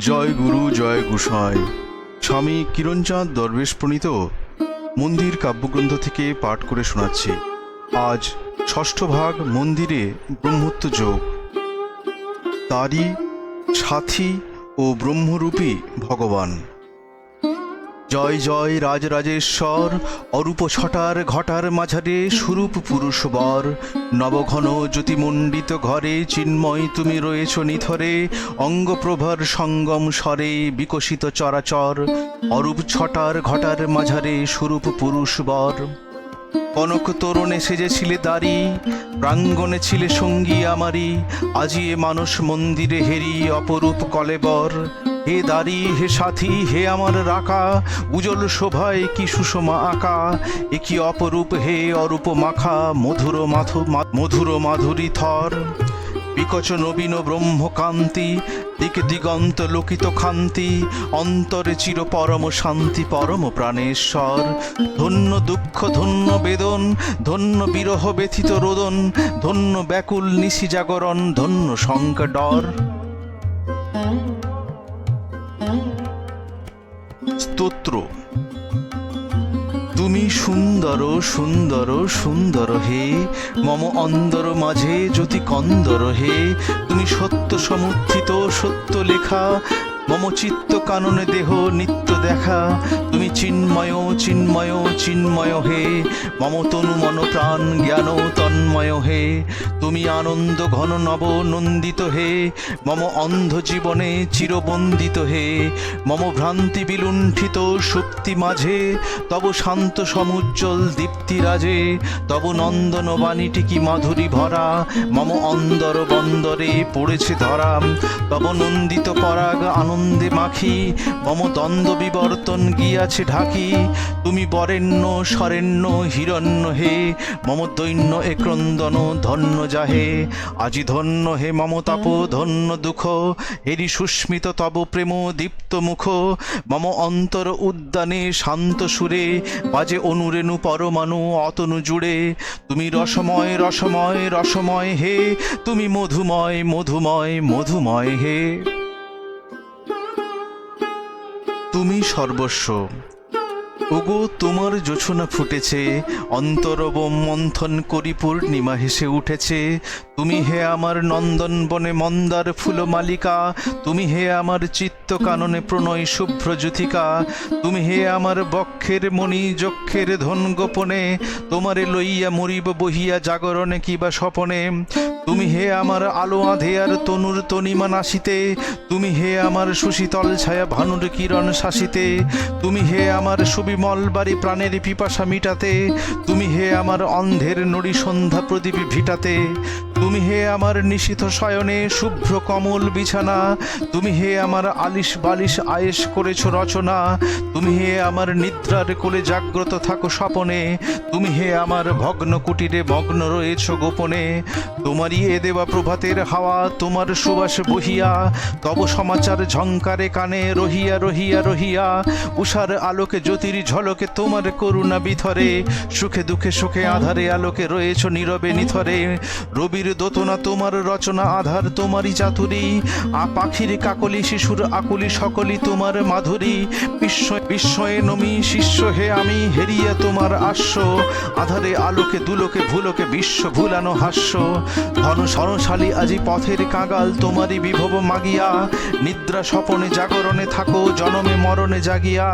জয় গুরু, জয় গোসাঁই। স্বামী কিরণচাঁদ দরবেশ প্রণীত মন্দির কাব্যগ্রন্থ থেকে পাঠ করে শোনাচ্ছি। আজ ষষ্ঠ ভাগ মন্দিরে ব্রহ্মত্ব যোগ। তারই সাথী ও ব্রহ্মরূপী ভগবান। জয় জয় রাজরাজেশ্বর, অরূপ ছটার ঘটার মাঝারে সুরূপ পুরুষ বর। নবঘন জ্যোতিমণ্ডিত ঘরে চিন্ময় তুমি রয়েছ নিথরে, অঙ্গপ্রভার সঙ্গম স্বরে বিকশিত চরাচর। অরূপ ছটার ঘটার মাঝারে সুরূপ পুরুষ বর। কনক তরুণে সেজেছিলে দাড়ি, প্রাঙ্গণে ছিলে সঙ্গী আমারি আজি এ মানস মন্দিরে হেরি অপরূপ কলেবর। হে দাড়ি হে সাথী, হে আমার রাকা, উজ্জ্বল শোভায় কি সুষমা আঁকা? এ কি অপরূপ হে অরূপ মাখা, মধুর মাথু মা- মধুর মাধুরী থর? বিকচ নবীন ব্রহ্মকান্তি, দিকে দিগন্ত লোকিত খান্তি, অন্তরে চির পরম শান্তি, পরম প্রাণেশ্বর। ধন্য দুঃখ, ধন্য বেদন, ধন্য বিরহ ব্যথিত রোদন, ধন্য ব্যাকুল নিশি জাগরণ, ধন্য শঙ্কা ডর। স্তোত্র। তুমি সুন্দর সুন্দর সুন্দর হে। মম অন্দর মাঝে জ্যোতি কন্দর হে। তুমি সত্য সমর্থিত, সত্য লেখা। মম চিত্ত কাননে দেহ নিত্য দেখা। তুমি চিন্ময় চিন্ময় চিন্ময় হে। মম তনু মন প্রাণ জ্ঞান তন্ময় হে। তুমি আনন্দ ঘন নব নন্দিত হে। মম অন্ধ জীবনে চিরবন্দিত হে। মম ভ্রান্তি বিলুণ্ঠিত সুপ্তি মাঝে। তব শান্ত সমুজ্জ্বল দীপ্তি রাজে। তব নন্দন বাণীটি কি মাধুরী ভরা। মম অন্দর বন্দরে পড়েছে ধরা। তব নন্দিত পরাগ আনন্দে মাখি, মম দ্বন্দ্ব বিবর্তন গিয়াছে ঢাকি। তুমি বরেণ্য সরেণ্য হিরণ্য হে, মম দৈন্য এ ক্রন্দন, ধন্য যাহে। আজি ধন্য হে মমতাপ ধন্য দুঃখ, হেরি সুস্মিত তব প্রেম, দীপ্ত মুখ। মম অন্তর উদ্যানে শান্ত সুরে, বাজে অনুরেণু পরমাণু অতনু জুড়ে। তুমি রসময় রসময় রসময় হে, তুমি মধুময় মধুময় মধুময় হে। তুমি সর্বস্ব। ওগো তোমার জোছনা ফুটেছে, অন্তরবম মন্থন করি পূর্ণিমা হেসে উঠেছে। তুমি হে আমার নন্দন বনে মন্দার ফুল মালিকা, তুমি হে আমার চিত্ত কাননে প্রণয় শুভ্র জ্যোতিকা, তুমি হে আমার বক্ষের মণি যক্ষের ধন গোপনে, তোমারে লইয়া মরিব বহিয়া জাগরণে কিবা স্বপনে। তুমি হে আমার আলো আধেয়ার তনুর তনিমা নাসিতে তুমি হে আমার সুশীতল ছায়া ভানুর কিরণ শাসিতে, তুমি হে আমার সুবিমল বাড়ি প্রাণের পিপাসা মিটাতে, তুমি হে আমার অন্ধের নড়ি সন্ধ্যা প্রদীপ ভিটাতে, তুমি হে আমার নিশিত শয়নে শুভ্র কমল বিছানা, তুমি হে আমার আলিশ বালিশ আয়েস করেছ রচনা, তুমি হে আমার নিদ্রার কোলে জাগ্রত থাকো স্বপনে, তুমি হে আমার ভগ্ন কুটিরে মগ্ন রয়েছ গোপনে, তোমারই এ দেওয়া প্রভাতের হাওয়া তোমার সুবাস বহিয়া, তব সমাচার ঝঙ্কারে কানে রহিয়া রহিয়া রহিয়া, উষার আলোকে জ্যোতির ঝলকে তোমার করুণা বিথরে, সুখে দুঃখে সুখে আধারে আলোকে রয়েছ নীরবে নিথরে। রবির দোতনা তোমার রচনা, আধার তোমারই চাতুরি। আ পাখির কাকলি, শিশুর আকুলি সকলই তোমার মাধুরী। বিস্ময়, বিস্ময়ে নমি শিষ্য হে আমি, হেরিয়া তোমার আস্য আধারে আলোকে, দুলোকে, ভুলোকে বিশ্ব ভুলানো হাস্য। ধন সরশালী আজি পথের কাগাল তোমারই বিভব মাগিয়া। নিদ্রা স্বপনে জাগরণে থাকো, জনমে মরণে জাগিয়া।